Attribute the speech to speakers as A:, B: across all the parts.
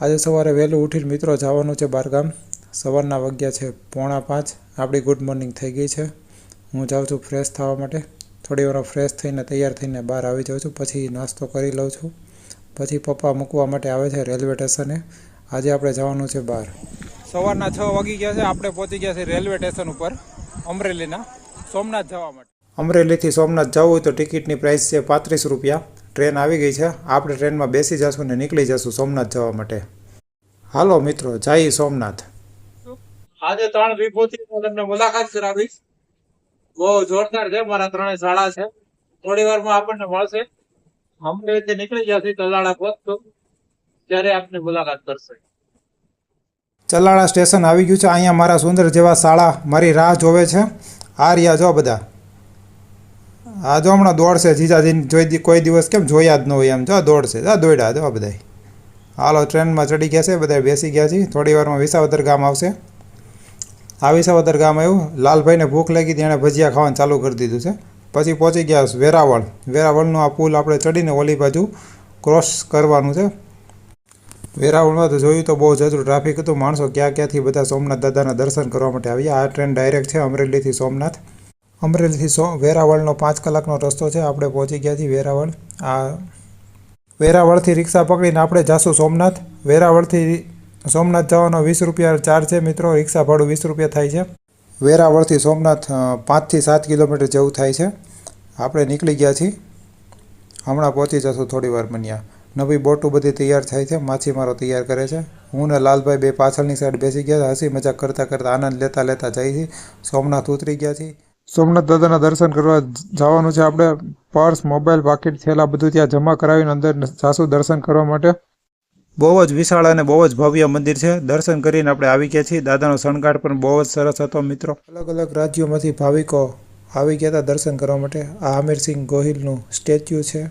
A: આજે સવારે વહેલું ઉઠીને મિત્રો જવાનું છે બહારગામ સવારના વાગ્યા છે પોણા પાંચ. આપણી ગુડ મોર્નિંગ થઈ ગઈ છે. હું જાઉં છું ફ્રેશ થવા માટે. થોડી વાર ફ્રેશ થઈને તૈયાર થઈને બહાર આવી જાઉં છું. પછી નાસ્તો કરી લઉં છું. પછી પપ્પા મૂકવા માટે આવે છે રેલવે સ્ટેશને. આજે આપણે જવાનું છે બહાર. સવારના છ વાગી ગયા છે. આપણે પહોંચી ગયા છે રેલવે સ્ટેશન ઉપર, અમરેલીના. સોમનાથ જવા માટે. અમરેલીથી સોમનાથ જવું હોય તો ટિકિટની પ્રાઇસ છે પાંત્રીસ રૂપિયા. ટ્રેન આવી ગઈ છે. આપણે ટ્રેનમાં બેસી જશું ને નીકળી જશું સોમનાથ જવા માટે. હાલો મિત્રો જય સોમનાથ.
B: આજે ત્રણ વિભૂતિ તમને મુલાકાત કરાવીશ. બહુ જોરદાર છે મારા ત્રણેય શાળા છે. થોડી વારમાં આપણને મળશે. અમરેલીથી નીકળી જશે તલાળા પહોંચતો ત્યારે આપની મુલાકાત કરશે.
A: ચલાળા સ્ટેશન આવી ગયું છે. અહીંયા મારા સુંદર જેવા શાળા મારી રાહ જોવે છે. આ રહ્યા જો બધા. આ જો હમણાં દોડશે જીજાજીને જોઈ કોઈ દિવસ કેમ જોયા જ ન હોય એમ. જો દોડશે, જો દોડ્યા જો બધા હાલો, ટ્રેનમાં ચડી ગયા છે બધા બેસી ગયા છે. થોડી વારમાં વિસાવદર ગામ આવશે. આ વિસાવદર ગામ આવ્યું. લાલભાઈને ભૂખ લાગી હતી, એણે ભજીયા ખાવાનું ચાલુ કરી દીધું છે. પછી પહોંચી ગયા વેરાવળ. વેરાવળનો આ પુલ આપણે ચડીને ઓલી બાજુ ક્રોસ કરવાનું છે. વેરાવળમાં તો જોયું તો બહુ જજરું ટ્રાફિક હતું. માણસો ક્યાં ક્યાંથી બધા સોમનાથ દાદાના દર્શન કરવા માટે આવ્યા. આ ટ્રેન ડાયરેક્ટ છે અમરેલીથી સોમનાથ. અમરેલીથી સો, વેરાવળનો પાંચ કલાકનો રસ્તો છે. આપણે પહોંચી ગયા છીએ વેરાવળ. આ વેરાવળથી રિક્ષા પકડીને આપણે જાશું સોમનાથ. વેરાવળથી સોમનાથ જવાનો વીસ રૂપિયા ચાર્જ છે મિત્રો. રિક્ષા ભાડું વીસ રૂપિયા થાય છે. વેરાવળથી સોમનાથ પાંચથી સાત કિલોમીટર જેવું થાય છે. આપણે નીકળી ગયા છીએ. હમણાં પહોંચી જશું થોડી વાર બન્યા. નવી બોટું બધી તૈયાર થાય છે. માછીમારો તૈયાર કરે છે. હું ને લાલભાઈ બે પાછળની સાઈડ બેસી ગયા હસી મજાક કરતાં કરતાં આનંદ લેતા લેતા જઈ છીએ. સોમનાથ ઉતરી ગયા છીએ. સોમનાથ દાદાના દર્શન કરવા જવાનું છે. આપણે પર્સ, મોબાઈલ પાકીટ થેલા બધું ત્યાં જમા કરાવીને અંદર જાશું દર્શન કરવા માટે. બહુ જ વિશાળ અને બહુ જ ભવ્ય મંદિર છે. દર્શન કરીને આપણે આવી ગયા છીએ. દાદાનો શણગાર પણ બહુ જ સરસ હતો, મિત્રો. અલગ અલગ રાજ્યોમાંથી ભાવિકો આવી ગયા હતા દર્શન કરવા માટે. આ આમિરસિંહ ગોહિલનું સ્ટેચ્યુ છે.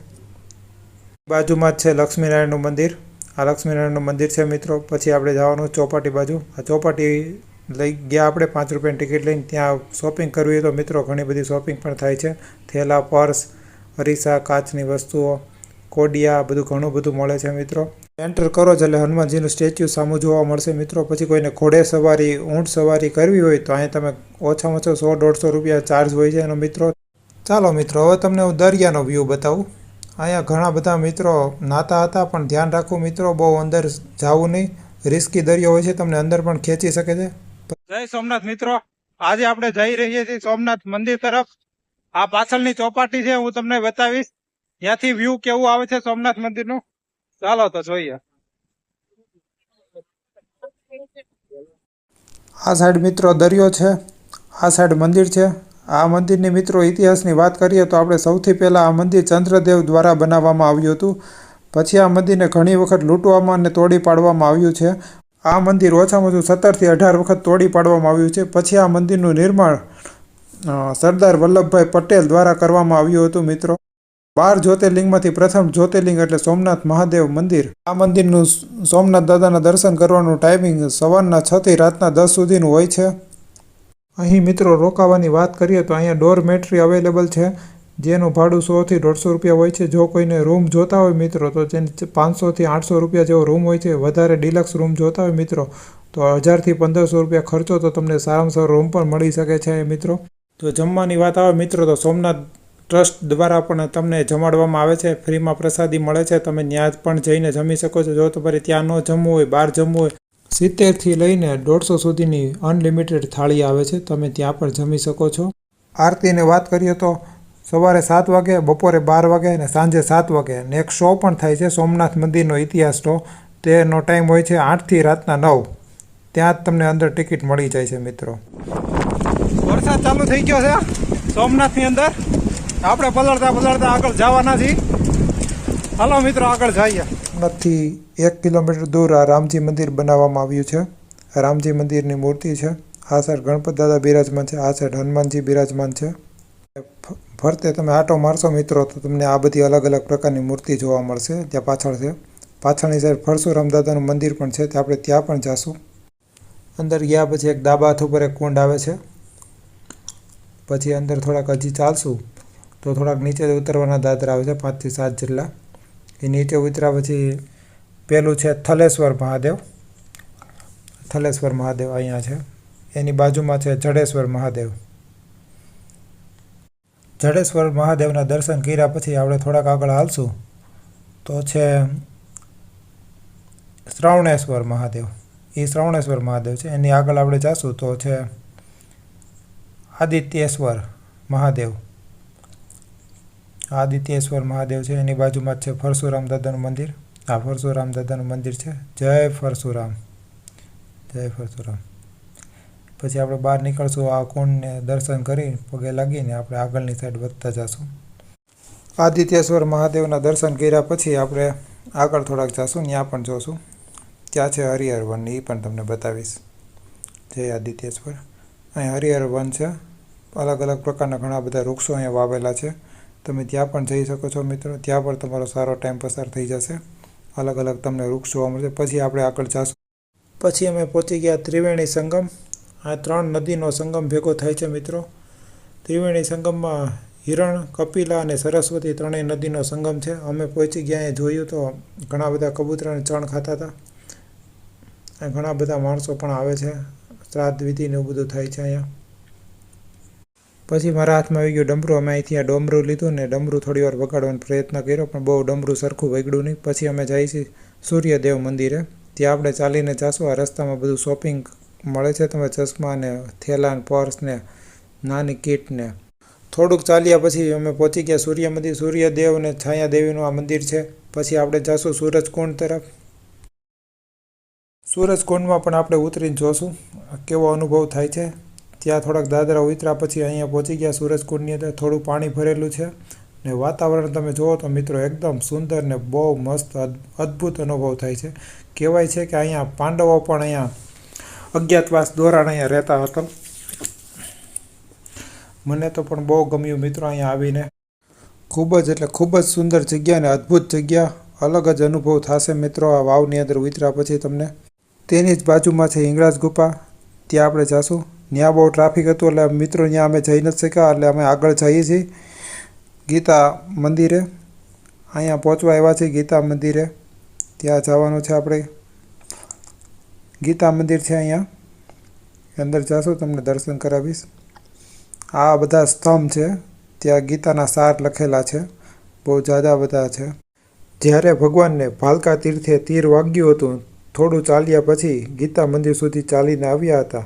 A: બાજુમાં જ છે લક્ષ્મીનારાયણનું મંદિર. આ લક્ષ્મીનારાયણનું મંદિર છે, મિત્રો. પછી આપણે જવાનું ચોપાટી બાજુ. આ ચોપાટી લઈ ગયા આપણે પાંચ રૂપિયાની ટિકિટ લઈને ત્યાં શોપિંગ કરવી તો મિત્રો ઘણી બધી શોપિંગ પણ થાય છે. થેલા, પર્સ, અરીસા, કાચની વસ્તુઓ, કોડિયા, બધું ઘણું બધું મળે છે મિત્રો. એન્ટર કરો જ એટલે હનુમાનજીનું સ્ટેચ્યુ સામું જોવા મળશે. મિત્રો, પછી કોઈને ઘોડે સવારી, ઊંટ સવારી કરવી હોય તો અહીં તમે ઓછામાં ઓછો સો, દોઢસો રૂપિયા ચાર્જ હોય છે એનો મિત્રો. ચાલો મિત્રો, હવે તમને હું દરિયાનો વ્યૂ બતાવું. અહીંયા ઘણા બધા મિત્રો નાતા હતા, પણ ધ્યાન રાખવું મિત્રો, બહુ અંદર જવું નહીં. રિસ્કી દરિયો હોય છે, તમને અંદર પણ ખેંચી શકે છે.
B: જય સોમનાથ મિત્રો. આજે આપણે જઈ રહીએ છીએ સોમનાથ મંદિર તરફ. આ પાછળની ચોપાટી છે, હું તમને બતાવીશ. ત્યાંથી વ્યૂ કેવું આવે છે સોમનાથ મંદિરનું? ચાલો તો જોઈએ.
A: આ સાઈડ મિત્રો દરિયો છે, આ સાઈડ મંદિર છે. આ મંદિરની મિત્રો ઇતિહાસની વાત કરીએ તો આપણે સૌથી પહેલાં આ મંદિર ચંદ્રદેવ દ્વારા બનાવવામાં આવ્યું હતું. પછી આ મંદિરને ઘણી વખત લૂંટવામાં અને તોડી પાડવામાં આવ્યું છે. આ મંદિર ઓછામાં ઓછું સત્તરથી અઢાર વખત તોડી પાડવામાં આવ્યું છે. પછી આ મંદિરનું નિર્માણ સરદાર વલ્લભભાઈ પટેલ દ્વારા કરવામાં આવ્યું હતું, મિત્રો. બાર જ્યોતિર્લિંગમાંથી પ્રથમ જ્યોતિર્લિંગ એટલે સોમનાથ મહાદેવ મંદિર. આ મંદિરનું સોમનાથ દાદાના દર્શન કરવાનું ટાઈમિંગ સવારના છ થી રાતના દસ સુધીનું હોય છે. અહીં મિત્રો રોકાવાની વાત કરીએ તો અહીંયા ડોરમેટ્રી અવેલેબલ છે. જેનું ભાડું સોથી દોઢસો રૂપિયા હોય છે. જો કોઈને રૂમ જોતા હોય મિત્રો, તો જેને પાંચસોથી આઠસો રૂપિયા જેવો રૂમ હોય છે વધારે ડિલક્સ રૂમ જોતા હોય મિત્રો. તો હજારથી પંદરસો રૂપિયા ખર્ચો તો તમને સારામાં સારો રૂમ પણ મળી શકે છે મિત્રો. તો જમવાની વાત આવે મિત્રો, તો સોમનાથ ટ્રસ્ટ દ્વારા પણ તમને જમાડવામાં આવે છે. ફ્રીમાં પ્રસાદી મળે છે. તમે ત્યાં પણ જઈને જમી શકો છો. જો તમારે ત્યાં ન જમવું હોય, બહાર જમવું હોય, સિત્તેરથી લઈને દોઢસો સુધીની અનલિમિટેડ થાળી આવે છે. તમે ત્યાં પણ જમી શકો છો. આરતીની વાત કરીએ તો સવારે સાત વાગે, બપોરે બાર વાગે અને સાંજે સાત વાગે. અને એક શો પણ થાય છે, સોમનાથ મંદિરનો ઇતિહાસ શો તેનો ટાઈમ હોય છે આઠથી રાતના નવ. ત્યાં જ તમને અંદર ટિકિટ મળી જાય છે, મિત્રો.
B: વરસાદ ચાલુ થઈ ગયો છે, સોમનાથની અંદર. આપણે પલળતા પલળતા આગળ જવાના છીએ. હાલો, મિત્રો, આગળ જઈએ.
A: સોમનાથથી એક કિલોમીટર દૂર આ રામજી મંદિર બનાવવામાં આવ્યું છે. રામજી મંદિરની મૂર્તિ છે. આ સાઈડ ગણપત દાદા બિરાજમાન છે આ સાઈડ હનુમાનજી બિરાજમાન છે. ફરતે તમે આટો મારશો મિત્રો, તો તમને આ બધી અલગ અલગ પ્રકારની મૂર્તિ જોવા મળશે. ત્યાં પાછળ છે. પાછળની સાઈડ પરશુરામ દાદાનું મંદિર પણ છે. તે આપણે ત્યાં પણ જાશું. અંદર ગયા પછી એક ડાબા હાથ ઉપર એક કુંડ આવે છે. પછી અંદર થોડાક હજી ચાલશું. તો થોડાક નીચે ઉતરવાના દાદરા આવે છે પાંચથી સાત જેટલા. એ નીચે ઉતર્યા પછી પેલું છે થલેશ્વર મહાદેવ. થલેશ્વર મહાદેવ અહીંયા છે. એની બાજુમાં છે જડેશ્વર મહાદેવ. જડેશ્વર મહાદેવના દર્શન કર્યા પછી આપણે થોડાક આગળ હાલશું. તો છે શ્રવણેશ્વર મહાદેવ. એ શ્રવણેશ્વર મહાદેવ છે. એની આગળ આપણે જાશું તો છે આદિત્યેશ્વર મહાદેવ. આદિત્યેશ્વર મહાદેવ છે. એની બાજુમાં છે પરશુરામ દાદાનું મંદિર. આ પરશુરામ દાદાનું મંદિર છે. જય પરશુરામ. જય પરશુરામ. પછી આપણે બહાર નીકળશું, આ કુંડને દર્શન કરી પગે લાગીને આપણે આગળની સાઈડ વધતા જશું. આદિત્યેશ્વર મહાદેવના દર્શન કર્યા પછી આપણે આગળ થોડાક જશું, ત્યાં પણ જોશું. ત્યાં છે હરિહર વન એ પણ તમને બતાવીશ. જય આદિત્યેશ્વર. અહીં હરિહર વન છે. અલગ અલગ પ્રકારના ઘણા બધા વૃક્ષો અહીંયા વાવેલા છે. તમે ત્યાં પણ જઈ શકો છો મિત્રો. ત્યાં પણ તમારો સારો ટાઈમ પસાર થઈ જશે. અલગ અલગ તમને વૃક્ષ જોવા મળશે. પછી આપણે આગળ જશું. પછી અમે પહોંચી ગયા ત્રિવેણી સંગમ. આ ત્રણ નદીનો સંગમ ભેગો થાય છે મિત્રો. ત્રિવેણી સંગમમાં હિરણ, કપિલા અને સરસ્વતી ત્રણેય નદીનો સંગમ છે. અમે પહોંચી ગયા જોયું તો ઘણા બધા કબૂતરાને ચણ ખાતા હતા. ઘણા બધા માણસો પણ આવે છે. શ્રાદ્ધ વિધિને એવું બધું થાય છે અહીંયા. પછી મારા હાથમાં આવી ગયું ડમરું. અમે અહીંથી આ ડમરું લીધું ને ડમરું થોડી વાર વગાડવાનો પ્રયત્ન કર્યો, પણ બહુ ડમરું સરખું વગડ્યું નહીં. પછી અમે જઈએ છીએ સૂર્યદેવ મંદિરે. ત્યાં આપણે ચાલીને જાશું. આ રસ્તામાં બધું શોપિંગ મળે છે તમે ચશ્માને થેલાને થેલા ને પર્સ ને, નાની કીટને થોડુંક ચાલ્યા પછી અમે પહોંચી ગયા સૂર્ય મંદિર સૂર્યદેવ અને છાયા દેવીનું આ મંદિર છે. પછી આપણે જશું સૂરજકુંડ તરફ. સૂરજકુંડમાં પણ આપણે ઉતરીને જોશું કેવો અનુભવ થાય છે. ત્યાં થોડાક દાદરા ઉતર્યા પછી અહીંયા પહોંચી ગયા સૂરજકુંડની અંદર. થોડું પાણી ભરેલું છે. ને વાતાવરણ તમે જુઓ તો મિત્રો એકદમ સુંદર ને બહુ મસ્ત અદ- અદ્ભુત અનુભવ થાય છે. કહેવાય છે કે અહીંયા પાંડવો પણ અહીંયા અજ્ઞાતવાસ દોરાણ અહીંયા રહેતા હતા. મને તો પણ બહુ ગમ્યું મિત્રો અહીંયા આવીને. ખૂબ જ એટલે ખૂબ જ સુંદર જગ્યા અને અદ્ભુત જગ્યા. અલગ જ અનુભવ થશે મિત્રો આ વાવની અંદર ઉતર્યા પછી તમને. તેની જ બાજુમાં છે હિંગળાજ ગુફા. ત્યાં આપણે જાશું. ત્યાં બહુ ટ્રાફિક હતું એટલે મિત્રો ત્યાં અમે જઈ નથી શક્યા એટલે અમે આગળ જઈએ છીએ. ગીતા મંદિરે. અહીંયા પહોંચવા આવ્યા છીએ ગીતા મંદિરે. ત્યાં જવાનું છે આપણે. ગીતા મંદિર છે અહીંયા. અંદર જાશું, તમને દર્શન કરાવીશ. આ બધા સ્તંભ છે, ત્યાં ગીતાના સાર લખેલા છે, બહુ જાદા બધા છે. જ્યારે ભગવાનને ભાલકા તીર્થે તીર વાગ્યું હતું, થોડું ચાલ્યા પછી ગીતા મંદિર સુધી ચાલીને આવ્યા હતા.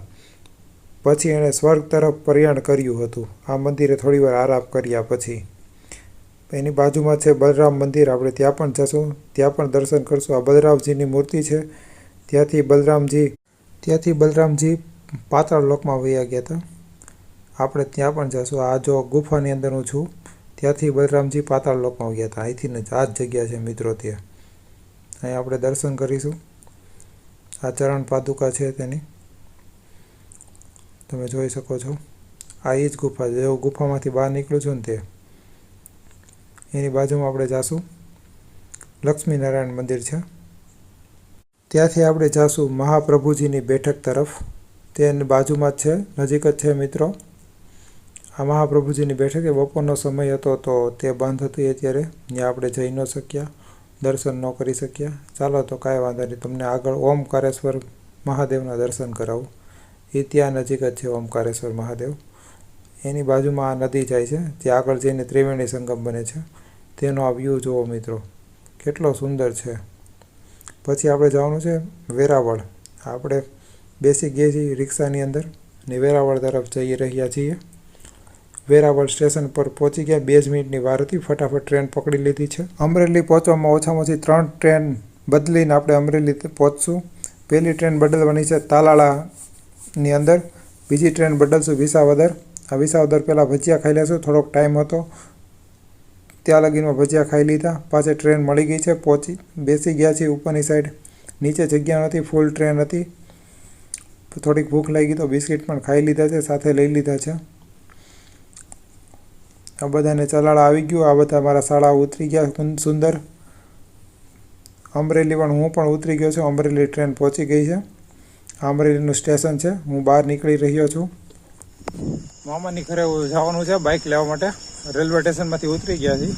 A: પછી એણે સ્વર્ગ તરફ પ્રયાણ કર્યું હતું. આ મંદિરે થોડીવાર આરામ કર્યા પછી. એની બાજુમાં છે બલરામ મંદિર, આપણે ત્યાં પણ જશું, ત્યાં પણ દર્શન કરશું. આ બલરામજીની મૂર્તિ છે ત્યાંથી બલરામજી ત્યાંથી બલરામજી પાતાળ લોકમાં વયા ગયા હતા. આપણે ત્યાં પણ જશું. આ જો ગુફાની અંદર હું છું, ત્યાંથી બલરામજી પાતાળ લોકમાં ગયા હતા. અહીંથી જ આ જ જગ્યા છે મિત્રો ત્યાં. અહીં આપણે દર્શન કરીશું. આ ચરણ પાદુકા છે તેની. તમે જોઈ શકો છો. આ એ જ ગુફા છે. જેવું ગુફામાંથી બહાર નીકળું છું ને તે એની બાજુમાં આપણે જાશું. લક્ષ્મીનારાયણ મંદિર છે. ત્યાંથી આપણે જાશું મહાપ્રભુજીની બેઠક તરફ. તેની બાજુમાં જ છે. નજીક જ છે મિત્રો. આ મહાપ્રભુજીની બેઠક એ બપોરનો સમય હતો તો તે બંધ હતી અત્યારે. ત્યાં આપણે જઈ ન શક્યા. દર્શન ન કરી શક્યા. ચાલો તો કાંઈ વાંધો નહીં. તમને આગળ ઓમકારેશ્વર મહાદેવના દર્શન કરાવું. એ ત્યાં નજીક જ છે ઓમકારેશ્વર મહાદેવ. એની બાજુમાં આ નદી જાય છે. ત્યાં આગળ જઈને ત્રિવેણી સંગમ બને છે. તેનો આ વ્યૂ જુઓ મિત્રો. કેટલો સુંદર છે. પછી આપણે જવાનું છે વેરાવળ. આપણે બેસી ગયા છીએ રિક્ષાની અંદર અને વેરાવળ તરફ જઈ રહ્યા છીએ. વેરાવળ સ્ટેશન પર પહોંચી ગયા, બે જ મિનિટની વાર હતી ફટાફટ ટ્રેન પકડી લીધી છે. અમરેલી પહોંચવામાં ઓછામાં ઓછી ત્રણ ટ્રેન બદલીને આપણે અમરેલી પહોંચશું. પહેલી ટ્રેન બદલવાની છે તાલાળાની અંદર. બીજી ટ્રેન બદલશું વિસાવદર. આ વિસાવદર પહેલાં ભજીયા ખાઈ લેશું. થોડોક ટાઈમ હતો. ત્યાં લગીનમાં ભજીયા ખાઈ લીધા. પાછી ટ્રેન મળી ગઈ છે, પહોંચી. બેસી ગયા છીએ ઉપરની સાઈડ નીચે જગ્યા નથી ફૂલ ટ્રેન હતી. થોડીક ભૂખ લાગી તો બિસ્કિટ પણ ખાઈ લીધા છે, સાથે લઈ લીધા છે. આ બધાને ચલાળ આવી ગયું. આ બધા મારા શાળા ઉતરી ગયા સુંદર. અમરેલી પણ હું પણ ઉતરી ગયો છું. અમરેલી ટ્રેન પહોંચી ગઈ છે. અમરેલીનું સ્ટેશન છે. હું બહાર નીકળી રહ્યો છું. મામાની ઘરે જવાનું છે બાઇક લેવા માટે. રેલવે સ્ટેશનમાંથી ઉતરી ગયા છીએ.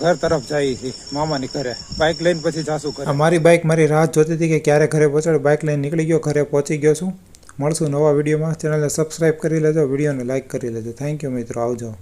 A: ઘર તરફ જઈએ છીએ, મામાની ઘરે. બાઇક લઈને પછી જાશું ઘરે. મારી બાઇક મારી રાહ જોતી હતી કે ક્યારે ઘરે પહોંચાડે. બાઇક લઈને નીકળી ગયો, ઘરે પહોંચી ગયો છું. મળશું નવા વિડીયોમાં. ચેનલને સબસ્ક્રાઈબ કરી લેજો, વિડીયોને લાઇક કરી લેજો. થેન્ક યુ મિત્રો, આવજો.